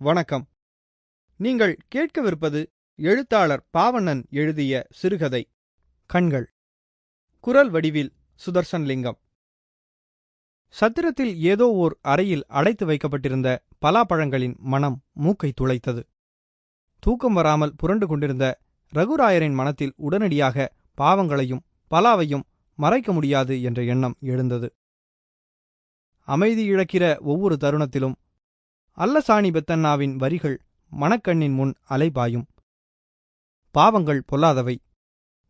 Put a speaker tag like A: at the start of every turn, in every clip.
A: வணக்கம். நீங்கள் கேட்கவிருப்பது எழுத்தாளர் பாவண்ணன் எழுதிய சிறுகதை. கண்கள். குரல் வடிவில் சுதர்சன் லிங்கம் சத்திரத்தில் ஏதோ ஓர் அறையில் அடைத்து வைக்கப்பட்டிருந்த பலாப்பழங்களின் மனம் மூக்கை துளைத்தது. தூக்கம் வராமல் புரண்டு கொண்டிருந்த ரகுராயரின் மனத்தில் உடனடியாக பாவங்களையும் பலாவையும் மறைக்க முடியாது என்ற எண்ணம் எழுந்தது. அமைதி இழக்கிற ஒவ்வொரு தருணத்திலும் அல்லசாணி பெத்தண்ணாவின் வரிகள் மணக்கண்ணின் முன் அலைபாயும் பாவங்கள் பொல்லாதவை.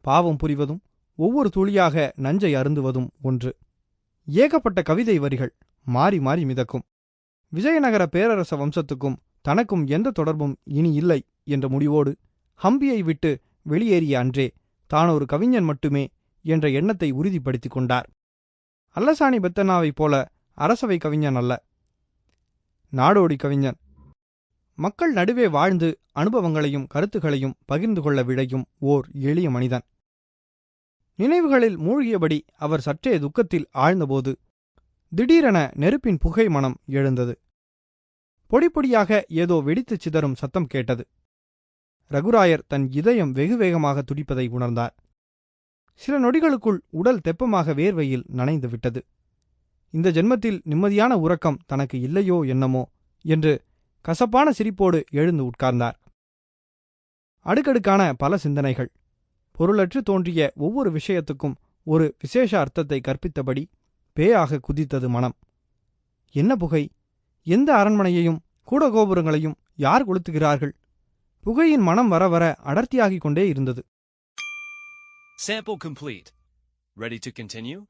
A: பாவம் புரிவதும் ஒவ்வொரு துளியாக நஞ்சை அருந்துவதும் ஒன்று. ஏகப்பட்ட கவிதை வரிகள் மாறி மாறி மிதக்கும். விஜயநகர பேரரச வம்சத்துக்கும் தனக்கும் எந்த தொடர்பும் இனி இல்லை என்ற முடிவோடு ஹம்பியை விட்டு வெளியேறிய அன்றே தான் ஒரு கவிஞன் மட்டுமே என்ற எண்ணத்தை உறுதிப்படுத்திக் கொண்டார். அல்லசாணி பெத்தண்ணாவைப் போல அரசவை கவிஞன் அல்ல. நாடோடி கவிஞன். மக்கள் நடுவே வாழ்ந்து அனுபவங்களையும் கருத்துகளையும் பகிர்ந்து கொள்ள விழையும் ஓர் எளிய மனிதன். நினைவுகளில் மூழ்கியபடி அவர் சற்றே துக்கத்தில் ஆழ்ந்தபோது திடீரென நெருப்பின் புகை மனம் எழுந்தது. பொடிப்பொடியாக ஏதோ வெடித்துச் சிதறும் சத்தம் கேட்டது. ரகுராயர் தன் இதயம் வெகு வேகமாக துடிப்பதை உணர்ந்தார். சில நொடிகளுக்குள் உடல் தெப்பமாக வேர்வையில் நனைந்து விட்டது. இந்த ஜென்மத்தில் நிம்மதியான உறக்கம் தனக்கு இல்லையோ என்னமோ என்று கசப்பான சிரிப்போடு எழுந்து உட்கார்ந்தார். அடுக்கடுக்கான பல சிந்தனைகள். பொருளற்று தோன்றிய ஒவ்வொரு விஷயத்துக்கும் ஒரு விசேஷ அர்த்தத்தை கற்பித்தபடி பேயாக குதித்தது மனம். என்ன புகை? எந்த அரண்மனையையும் கூட கோபுரங்களையும் யார் கொளுத்துகிறார்கள்? புகையின் மனம் வர வர அடர்த்தியாகிக் கொண்டே இருந்தது.
B: Sample complete. Ready to continue?